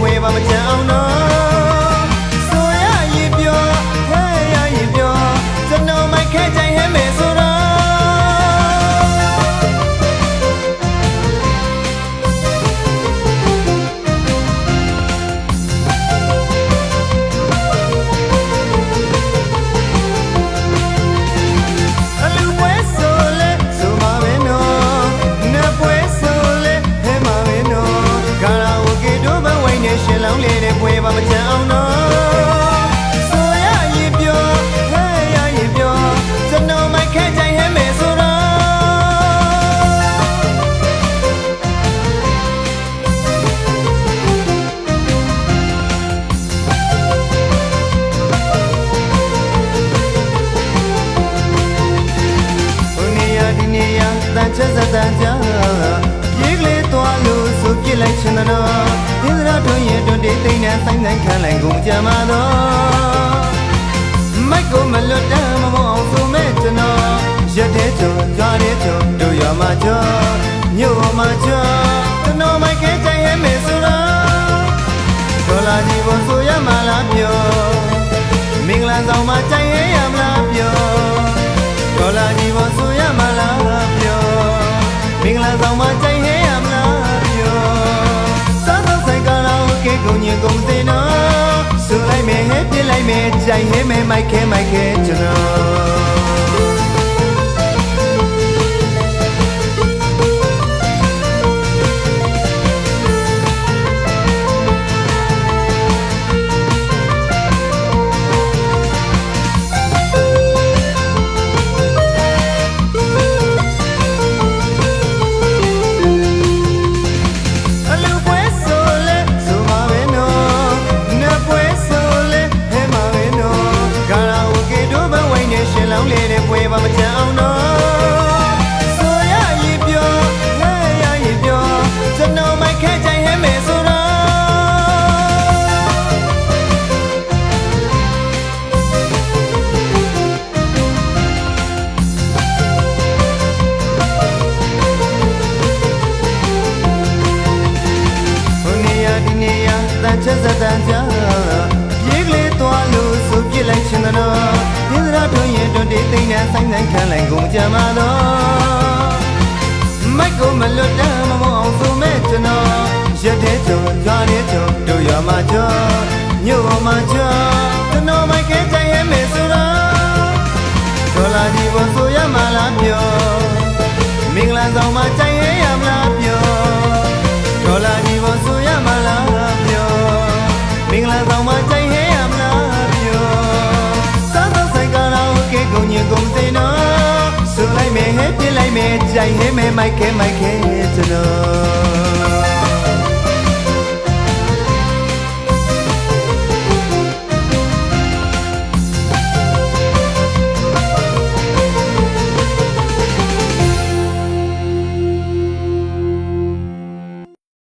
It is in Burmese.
ပွဲပါမချမ်းအောင်နော် လောင်းလေးတဲ့ပွဲပါမကြအောင်နော်ဆိုရရင်ပြောဟဲ့ရရင်ပြောကျွန်တော်မိုက်ခဲကြိုင်ဟဲမယ်ဆိုတော့ဟိုနေရဒီနေရတန်ချက်စတန်ကြပြေးကလေးသွားလို့ဆိုပြစ်လိုက်ချင်တော့ဒီစ ဆိုင်ဆိုင်ခံလိုက်ကုန်ကြမှာတော့မိုက်ကိုမလွတ်တမ်းမမောအောင်ဆိုမဲ့ကျွန်တော်ရက်တဲ့ချုံကြွားတဲ့ချုံတို့ရမှာကြောမြို့မှာကြောကျွန်တော်မိုက်ခဲ မယ်ကြိုင်ဟဲမယ်မိုက်ခဲမိုက်ခဲကျွန်တော် ပွဲပါမကြအောင်နော်ဆိုရရင်ပြောဟဲ့ရရင်ပြောကျွန်တော်မိုက်ခဲကြိုင်ဟဲမယ်ဆိုတော့ဟိုနေရဒီနေရတန်ချက်စတန်ကြ ဆိုင်ဆိုင်ခံလိုက်ကုန်ကြမှာတော့မိုက်ကိုမလွတ်တမ်းမမောအောင်ဆိုမဲ့ကျွန်တော်ရက်တဲ့ချုံကြွားတဲ့ချုံတို့ရမှာကြောမြို့မှာကြောကျွန်တော်မိုက်ကဲကြိုင်ဟဲမယ်ဆိုတော့ဒေါ်လာကြီးကိုဆိုရမှာလားပြောမင်္ဂလာဆောင်မှာကြိုင် ဆိုလိုက်မယ်ဟဲ့